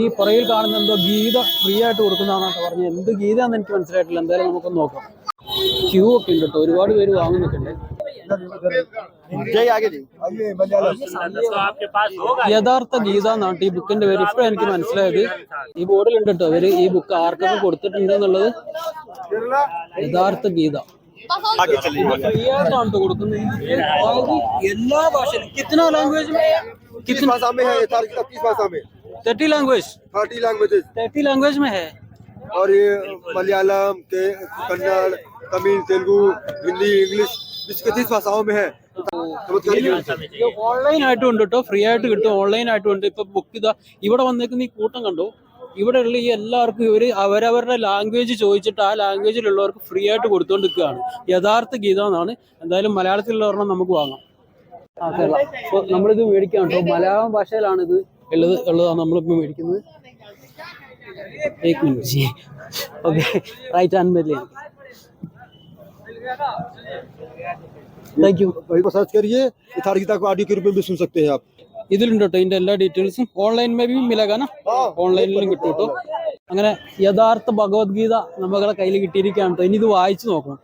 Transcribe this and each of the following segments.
ഈ പുറയിൽ കാണുന്ന എന്തോ ഗീത ഫ്രീ ആയിട്ട് കൊടുക്കുന്നതാണെന്നൊക്കെ പറഞ്ഞ് എന്ത് ഗീത എന്ന് എനിക്ക് മനസ്സിലായിട്ടില്ല. എന്തായാലും നമുക്കൊന്ന് നോക്കാം. ക്യൂ ഒക്കെ ഉണ്ട് കേട്ടോ ഒരുപാട് പേര് വാങ്ങുന്നൊക്കെയുണ്ട്. യഥാർത്ഥ ഗീത എന്നാണ് ഈ ബുക്കിന്റെ പേര്. ഇപ്പോഴും എനിക്ക് മനസ്സിലായത്. ഈ ബോർഡിൽ ഉണ്ട് കേട്ടോ അവർ ഈ ബുക്ക് ആർക്കൊക്കെ കൊടുത്തിട്ടുണ്ട് എന്നുള്ളത്? യഥാർത്ഥ ഗീത. ഫ്രീയായിട്ടാണ് കൊടുക്കുന്നത്. എല്ലാ ഭാഷയിലും. കിത്തന language भाषा में है ये तार किताब किस भाषा में thirty language thirty languages तैती language में है और ये मलयालम के कन्नड़ तमिल तेलुगु हिंदी इंग्लिश इसके तीस भाषाओं में है चमत्कारी गिरंथ। ഓൺലൈൻ ആയിട്ടും ഉണ്ട് കേട്ടോ ഫ്രീ ആയിട്ട് കിട്ടും ഓൺലൈൻ ആയിട്ടും ഉണ്ട് ഇപ്പൊ ബുക്ക് ഇതാ ഇവിടെ വന്നേക്കുന്ന ഈ കൂട്ടം കണ്ടോ ഇവിടെ ഉള്ള ഈ എല്ലാവർക്കും ഇവര് അവരവരുടെ ലാംഗ്വേജ് ചോദിച്ചിട്ട് ആ ലാംഗ്വേജിലുള്ളവർക്ക് ഫ്രീ ആയിട്ട് കൊടുത്തുകൊണ്ടിരിക്കുകയാണ് യഥാർത്ഥ ഗീതം എന്നാണ് എന്തായാലും മലയാളത്തിലുള്ള ഒരെണ്ണം നമുക്ക് വാങ്ങാം ആ കേരള അപ്പൊ നമ്മളിത് മേടിക്കാം കേട്ടോ മലയാളം ഭാഷയിലാണ് ഇത് ഉള്ളത് ഉള്ളതാണ് നമ്മളിപ്പോ മേടിക്കുന്നത് एक मिनट जी ओके राइट हैंड में ले थैंक यू वही पर सर्च करिए ये थार गीता को ऑडियो के रूप में भी सुन सकते हैं आप ഇതിലുണ്ട് കേട്ടോ ഇതിന്റെ എല്ലാ ഡീറ്റെയിൽസും ഓൺലൈൻ മേ ബി മിലകാന ഓൺലൈനിലും കിട്ടും കേട്ടോ അങ്ങനെ യഥാർത്ഥ ഭഗവത്ഗീത നമ്മളെ കയ്യിൽ കിട്ടിയിരിക്കുകയാണ് കേട്ടോ ഇനി ഇത് വായിച്ചു നോക്കണം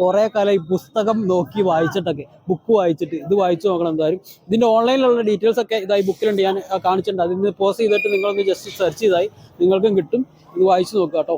കുറെ കാലം ഈ പുസ്തകം നോക്കി വായിച്ചിട്ടൊക്കെ ബുക്ക് വായിച്ചിട്ട് ഇത് വായിച്ചു നോക്കണം എന്തായാലും. ഇതിന്റെ ഓൺലൈനിലുള്ള ഡീറ്റെയിൽസ് ഒക്കെ ഇതായി ബുക്കിലുണ്ട് ഞാൻ കാണിച്ചിട്ടുണ്ട്. അതിൽ നിന്ന് പോസ്റ്റ് ചെയ്തിട്ട് നിങ്ങളൊന്ന് ജസ്റ്റ് സെർച്ച് ചെയ്തായി നിങ്ങൾക്കും കിട്ടും. ഇത് വായിച്ചു നോക്കുക കേട്ടോ